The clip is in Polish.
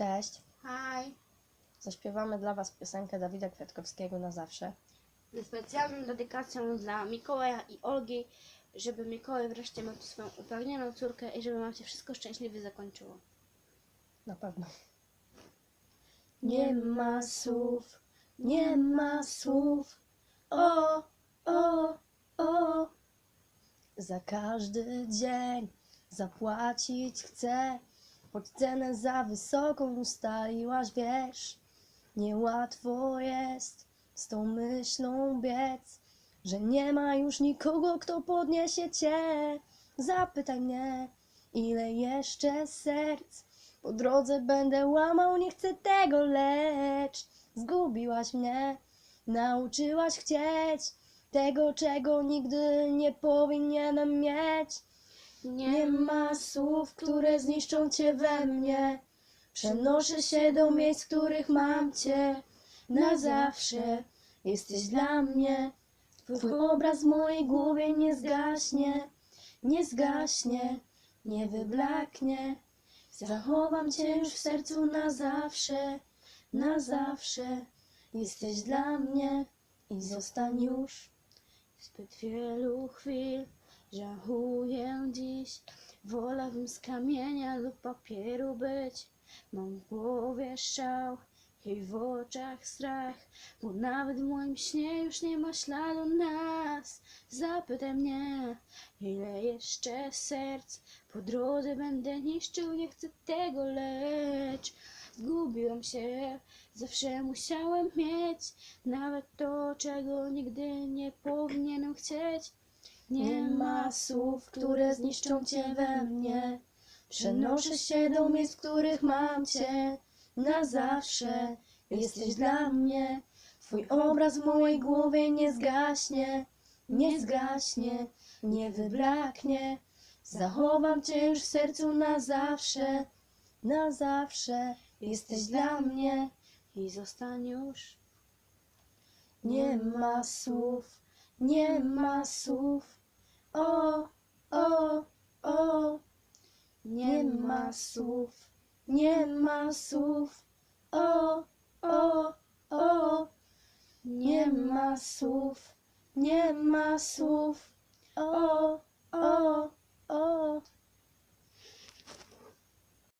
Cześć. Hej. Zaśpiewamy dla Was piosenkę Dawida Kwiatkowskiego na zawsze. Ze specjalną dedykacją dla Mikołaja i Olgi, żeby Mikołaj wreszcie miał tu swoją upragnioną córkę i żeby wam się wszystko szczęśliwie zakończyło. Na pewno. Nie ma słów, nie ma słów. O, o, o. Za każdy dzień zapłacić chcę, choć cenę za wysoką ustaliłaś, wiesz. Niełatwo jest z tą myślą biec, że nie ma już nikogo, kto podniesie cię. Zapytaj mnie, ile jeszcze serc po drodze będę łamał, nie chcę tego, lecz zgubiłaś mnie, nauczyłaś chcieć tego, czego nigdy nie powinienem mieć. Nie ma słów, które zniszczą cię we mnie. Przenoszę się do miejsc, których mam cię na zawsze. Jesteś dla mnie. Twój obraz w mojej głowie nie zgaśnie, nie zgaśnie, nie wyblaknie. Zachowam cię już w sercu na zawsze, na zawsze. Jesteś dla mnie i zostań już. Zbyt wielu chwil żałuję dziś. Wolałbym z kamienia lub papieru być. Mam w głowie szał i w oczach strach, bo nawet w moim śnie już nie ma śladu nas. Zapytaj mnie, ile jeszcze serc po drodze będę niszczył, nie chcę tego, lecz zgubiłem się. Zawsze musiałem mieć nawet to, czego nigdy nie powinienem chcieć. Nie ma słów, które zniszczą cię we mnie. Przenoszę się do miejsc, w których mam cię na zawsze. Jesteś dla mnie. Twój obraz w mojej głowie nie zgaśnie, nie zgaśnie, nie wyblaknie. Zachowam cię już w sercu na zawsze, na zawsze. Jesteś dla mnie. i zostań już. Nie ma słów, nie ma słów. O, o, o. Nie ma słów, nie ma słów. O, o, o. Nie ma słów, nie ma słów. O.